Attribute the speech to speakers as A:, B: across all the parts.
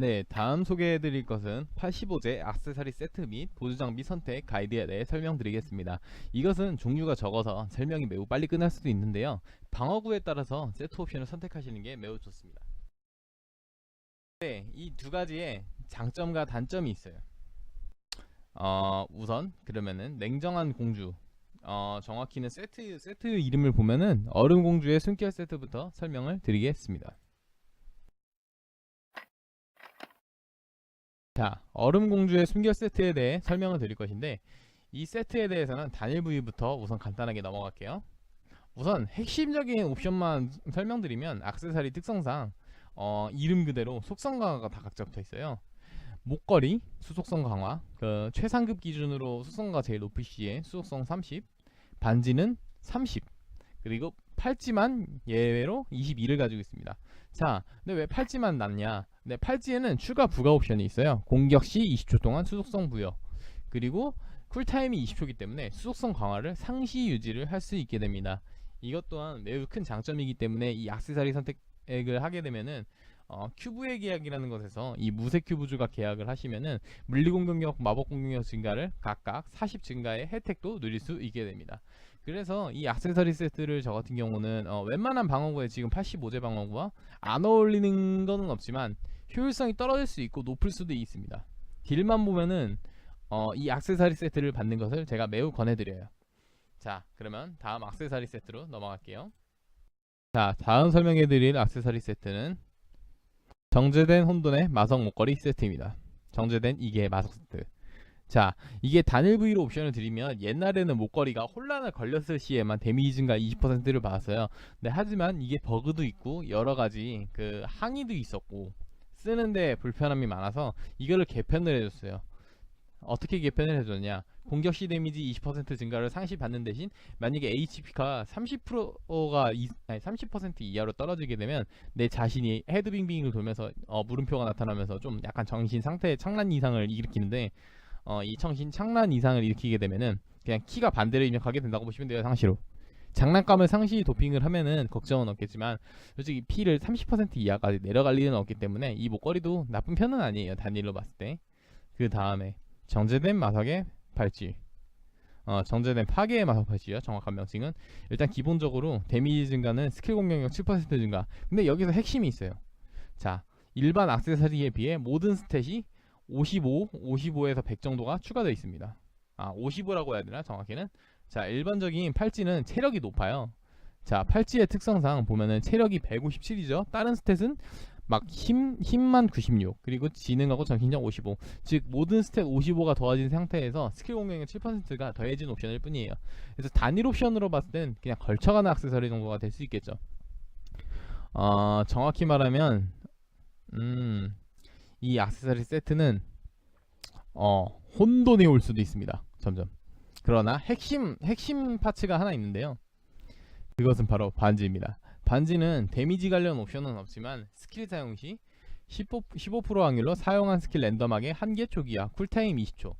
A: 네, 다음 소개해드릴 것은 85제 악세사리 세트 및 보조 장비 선택 가이드에 대해 설명드리겠습니다. 이것은 종류가 적어서 설명이 매우 빨리 끝날 수도 있는데요. 방어구에 따라서 세트 옵션을 선택하시는 게 매우 좋습니다. 네, 이 두 가지의 장점과 단점이 있어요. 어, 우선 그러면은 냉정한 공주 어, 정확히는 세트 세트 이름을 보면은 얼음 공주의 숨결 세트부터 설명을 드리겠습니다. 자, 얼음 공주의 숨결 세트에 대해 설명을 드릴 것인데 이 세트에 대해서는 단일 부위부터 우선 간단하게 넘어갈게요. 우선 핵심적인 옵션만 설명드리면 악세사리 특성상 어, 이름 그대로 속성 강화가 다 각자 붙어 있어요. 목걸이 수속성 강화, 그 최상급 기준으로 수속성가 제일 높을 시에 수속성 30, 반지는 30, 그리고 팔찌만 예외로 22를 가지고 있습니다. 자, 근데 왜 팔찌만 남냐? 네, 팔찌에는 추가 부가 옵션이 있어요. 공격 시 20초 동안 수속성 부여. 그리고 쿨타임이 20초이기 때문에 수속성 강화를 상시 유지를 할 수 있게 됩니다. 이것 또한 매우 큰 장점이기 때문에 이 액세서리 선택을 하게 되면은 어, 큐브의 계약이라는 것에서 이 무쇠 큐브주가 계약을 하시면은 물리 공격력, 마법 공격력 증가를 각각 40 증가의 혜택도 누릴 수 있게 됩니다. 그래서 이 액세서리 세트를 저 같은 경우는 어, 웬만한 방어구에 지금 85제 방어구와 안 어울리는 거는 없지만 효율성이 떨어질 수 있고 높을 수도 있습니다. 딜만 보면은 어, 이 액세서리 세트를 받는 것을 제가 매우 권해드려요. 자, 그러면 다음 액세서리 세트로 넘어갈게요. 자, 다음 설명해드릴 액세서리 세트는 정제된 혼돈의 마석 목걸이 세트입니다. 정제된 이게 마석 세트. 자, 이게 단일 부위로 옵션을 드리면 옛날에는 목걸이가 혼란을 걸렸을 시에만 데미지 증가 20%를 받았어요. 네, 하지만 이게 버그도 있고 여러 가지 그 항의도 있었고 쓰는데 불편함이 많아서 이거를 개편을 해줬어요. 어떻게 개편을 해줬냐? 공격 시 데미지 20% 증가를 상시 받는 대신 만약에 HP가 30%가 이, 아니 30% 이하로 떨어지게 되면 내 자신이 헤드빙빙을 돌면서 어, 물음표가 나타나면서 좀 약간 정신 상태 창란 이상을 일으키는데 어, 이 정신 창란 이상을 일으키게 되면은 그냥 키가 반대로 입력하게 된다고 보시면 돼요 상시로. 장난감을 상시 도핑을 하면은 걱정은 없겠지만 솔직히 피를 30% 이하까지 내려갈 일은 없기 때문에 이 목걸이도 나쁜 편은 아니에요 단일로 봤을 때. 그 다음에 정제된 마석의 팔찌. 어, 정제된 파괴의 마석 팔찌요. 정확한 명칭은 일단 기본적으로 데미지 증가는 스킬 공격력 7% 증가. 근데 여기서 핵심이 있어요. 자, 일반 액세서리에 비해 모든 스탯이 55, 55에서 100 정도가 추가되어 있습니다. 아, 55라고 해야 되나 정확히는? 자, 일반적인 팔찌는 체력이 높아요. 자, 팔찌의 특성상 보면은 체력이 157이죠. 다른 스탯은 막 힘, 힘만 96 그리고 지능하고 정신력 55 즉 모든 스탯 55가 더해진 상태에서 스킬 공격력 7%가 더해진 옵션일 뿐이에요 그래서 단일 옵션으로 봤을 땐 그냥 걸쳐가는 액세서리 정도가 될 수 있겠죠 어, 정확히 말하면 음, 이 액세서리 세트는 어, 혼돈이 올 수도 있습니다. 점점. 그러나 핵심 핵심 파츠가 하나 있는데요. 그것은 바로 반지입니다. 반지는 데미지 관련 옵션은 없지만 스킬 사용 시 15%, 15% 확률로 사용한 스킬 랜덤하게 한 개 초기화 쿨타임 20초.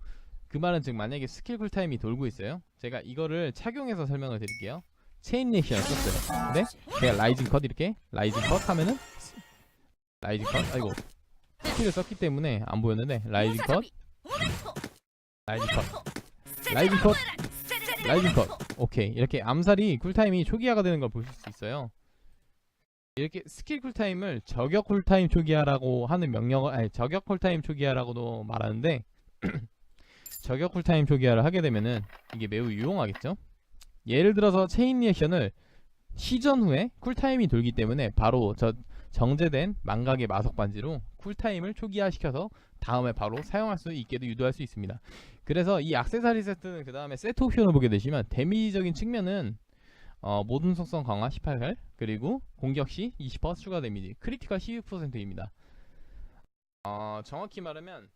A: 그 말은 즉 만약에 스킬 쿨타임이 돌고 있어요. 제가 이거를 착용해서 설명을 드릴게요. 체인 리액션을 썼어요. 근데 제가 라이징 컷 이렇게? 라이징 컷 하면은? 라이징 컷? 아이고 스킬을 썼기 때문에 안 보였는데 라이징 컷. 라이징 컷. 라이징 컷 라이징 컷. 오케이. 이렇게 암살이 쿨타임이 초기화가 되는 걸 보실 수 있어요. 이렇게 스킬 쿨타임을 저격 쿨타임 초기화라고 하는 명령을 아니 저격 쿨타임 초기화라고도 말하는데 저격 쿨타임 초기화를 하게 되면은 이게 매우 유용하겠죠? 예를 들어서 체인 리액션을 시전 후에 쿨타임이 돌기 때문에 바로 저 정제된 망각의 마석 반지로 쿨타임을 초기화시켜서 다음에 바로 사용할 수 있게도 유도할 수 있습니다. 그래서 이 액세서리 세트는 그 다음에 세트 옵션을 보게 되시면 데미지적인 측면은 어, 모든 속성 강화 18할 그리고 공격 시 20% 추가 데미지 크리티컬 12%입니다. 어, 정확히 말하면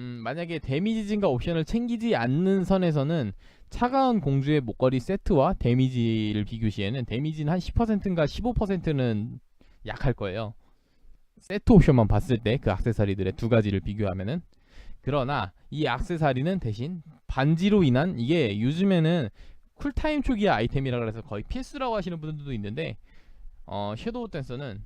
A: 음, 만약에 데미지 증가 옵션을 챙기지 않는 선에서는 차가운 공주의 목걸이 세트와 데미지를 비교 시에는 데미지는 한 10%인가 15%는 약할 거예요. 세트 옵션만 봤을 때그 액세서리들의 두 가지를 비교하면은. 그러나 이 액세서리는 대신 반지로 인한 이게 요즘에는 쿨타임 초기의 아이템이라 그래서 거의 필수라고 하시는 분들도 있는데 어, 섀도우 댄서는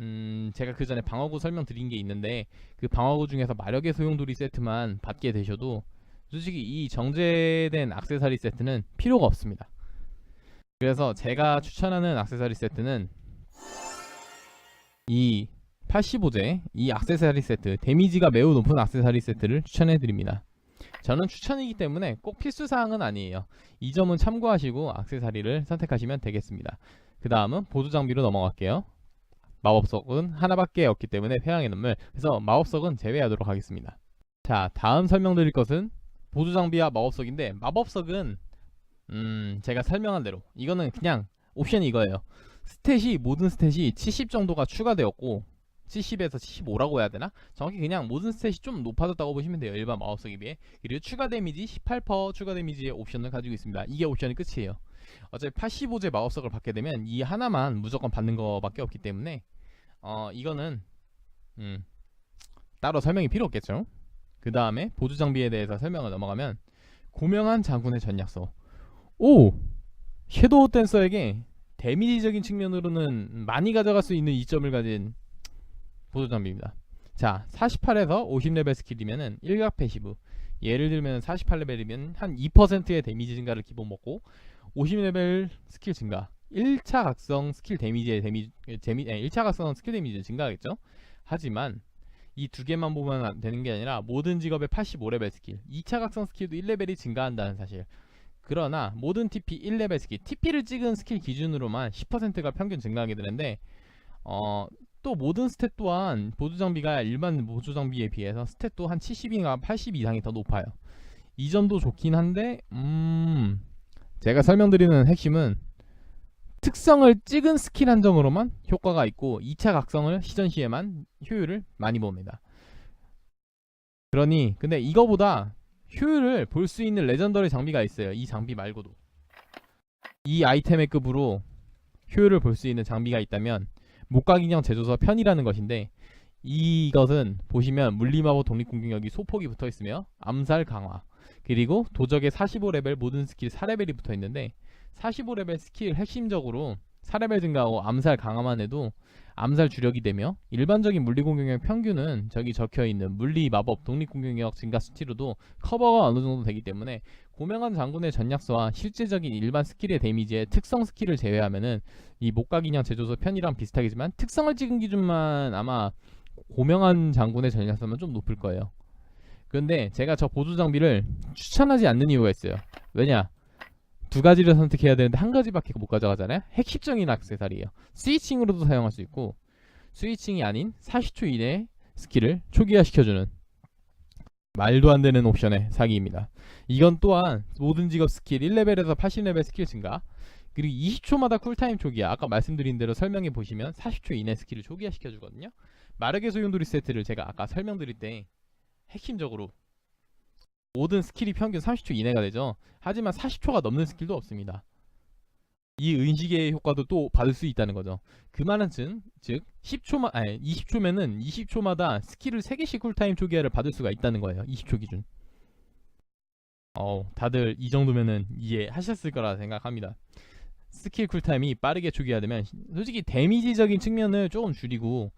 A: 음, 제가 그 전에 방어구 설명드린 게 있는데 그 방어구 중에서 마력의 소용돌이 세트만 받게 되셔도 솔직히 이 정제된 악세사리 세트는 필요가 없습니다. 그래서 제가 추천하는 악세사리 세트는 이 85제 이 악세사리 세트 데미지가 매우 높은 악세사리 세트를 추천해 드립니다. 저는 추천이기 때문에 꼭 필수 사항은 아니에요. 이 점은 참고하시고 악세사리를 선택하시면 되겠습니다. 그 다음은 보조 장비로 넘어갈게요. 마법석은 하나밖에 없기 때문에 회양의 눈물 그래서 마법석은 제외하도록 하겠습니다. 자 다음 설명드릴 것은 보조 장비와 마법석인데 마법석은 음 제가 설명한 대로 이거는 그냥 옵션이 이거예요. 스탯이 모든 스탯이 70 정도가 추가되었고 70에서 75라고 해야 되나? 정확히 그냥 모든 스탯이 좀 높아졌다고 보시면 돼요. 일반 마법석에 비해. 그리고 추가 데미지 18% 추가 데미지의 옵션을 가지고 있습니다. 이게 옵션이 끝이에요. 어차피 85제 마법석을 받게 되면 이 하나만 무조건 받는 거밖에 없기 때문에 어 이거는 음 따로 설명이 필요 없겠죠. 그 다음에 보조 장비에 대해서 설명을 넘어가면 고명한 장군의 전략서. 오 섀도우 댄서에게 데미지적인 측면으로는 많이 가져갈 수 있는 이점을 가진 보조 장비입니다. 자, 48에서 50레벨 스킬이면은 일각 패시브. 예를 들면 48레벨이면 한 2%의 데미지 증가를 기본 먹고 50레벨 스킬 증가. 1차 각성 스킬 데미지의 데미지 데미 예, 1차 각성 스킬 데미지 증가하겠죠. 하지만 이 두 개만 보면 안 되는 게 아니라 모든 직업의 85레벨 스킬, 2차 각성 스킬도 1레벨이 증가한다는 사실. 그러나 모든 TP 1레벨 스킬, TP를 찍은 스킬 기준으로만 10%가 평균 증가하게 되는데 어, 또 모든 스탯 또한 보조 장비가 일반 보조 장비에 비해서 스탯도 한 70이나 80 이상이 더 높아요. 이 점도 좋긴 한데 음 제가 설명드리는 핵심은 특성을 찍은 스킬 한정으로만 효과가 있고 2차 각성을 시전 시에만 효율을 많이 봅니다. 그러니 근데 이거보다 효율을 볼 수 있는 레전더리 장비가 있어요. 이 장비 말고도 이 아이템의 급으로 효율을 볼 수 있는 장비가 있다면 목각인형 제조서 편이라는 것인데 이것은 보시면 물리마법 독립공격력이 소폭이 붙어 있으며 암살 강화 그리고 도적의 45레벨 모든 스킬 4레벨이 붙어 있는데 45레벨 스킬 핵심적으로 4레벨 증가하고 암살 강화만 해도 암살 주력이 되며 일반적인 물리 공격력 평균은 저기 적혀 있는 물리 마법 독립 공격력 증가 수치로도 커버가 어느 정도 되기 때문에 고명한 장군의 전략서와 실제적인 일반 스킬의 데미지의 특성 스킬을 제외하면은 이 목각인형 제조소 편이랑 비슷하겠지만 특성을 찍은 기준만 아마 고명한 장군의 전략서면 좀 높을 거예요. 그런데 제가 저 보조 장비를 추천하지 않는 이유가 있어요. 왜냐? 두 가지를 선택해야 되는데 한 가지밖에 못 가져가잖아요. 핵심적인 액세서리예요. 스위칭으로도 사용할 수 있고 스위칭이 아닌 40초 이내에 스킬을 초기화 시켜주는 말도 안 되는 옵션의 사기입니다. 이건 또한 모든 직업 스킬 1레벨에서 80레벨 스킬 증가 그리고 20초마다 쿨타임 초기화 아까 말씀드린 대로 설명해 보시면 40초 이내 스킬을 초기화 시켜주거든요. 마르게 소용돌이 세트를 제가 아까 설명드릴 때 핵심적으로 모든 스킬이 평균 30초 이내가 되죠. 하지만 40초가 넘는 스킬도 없습니다. 이 은시계의 효과도 또 받을 수 있다는 거죠. 그 말은 즉, 즉 10초만 아니 20초면은 20초마다 스킬을 3개씩 쿨타임 초기화를 받을 수가 있다는 거예요. 20초 기준. 어, 다들 이 정도면은 이해하셨을 거라 생각합니다. 스킬 쿨타임이 빠르게 초기화되면 솔직히 데미지적인 측면을 조금 줄이고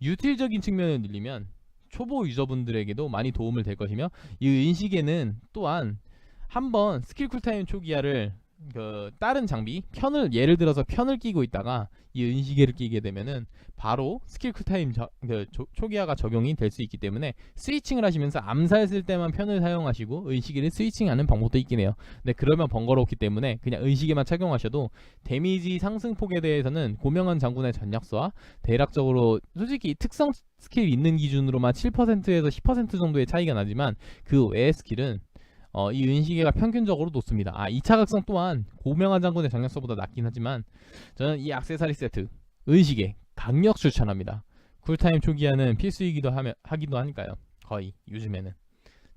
A: 유틸적인 측면을 늘리면 초보 유저분들에게도 많이 도움을 될 것이며 이 인식에는 또한 한번 스킬 쿨타임 초기화를 그 다른 장비 편을 예를 들어서 편을 끼고 있다가 이 은시계를 끼게 되면은 바로 스킬 쿨타임 저, 그 조- 초기화가 적용이 될 수 있기 때문에 스위칭을 하시면서 암살했을 때만 편을 사용하시고 은시계를 스위칭하는 방법도 있긴 해요. 근데 그러면 번거롭기 때문에 그냥 은시계만 착용하셔도 데미지 상승폭에 대해서는 고명한 장군의 전략서와 대략적으로 솔직히 특성 스킬 있는 기준으로만 7%에서 10% 정도의 차이가 나지만 그 외의 스킬은 어, 이 은시계가 평균적으로 높습니다. 아, 2차 각성 또한 고명한 장군의 전략서보다 낮긴 하지만 저는 이 악세사리 세트 은시계 강력 추천합니다. 쿨타임 초기화는 필수이기도 하며, 하기도 하니까요. 거의 요즘에는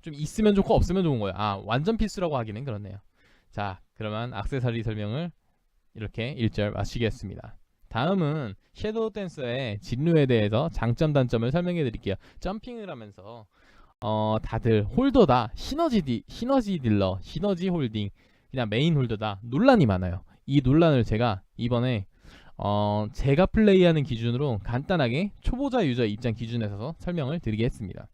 A: 좀 있으면 좋고 없으면 좋은 거예요. 아 완전 필수라고 하기는 그렇네요. 자 그러면 악세사리 설명을 이렇게 1절 마치겠습니다. 다음은 섀도우 댄서의 진루에 대해서 장점 단점을 설명해 드릴게요. 점핑을 하면서 어 다들 홀더다 시너지 디, 시너지 딜러 시너지 홀딩 그냥 메인 홀더다 논란이 많아요. 이 논란을 제가 이번에 어, 제가 플레이하는 기준으로 간단하게 초보자 유저 입장 기준에서 설명을 드리겠습니다.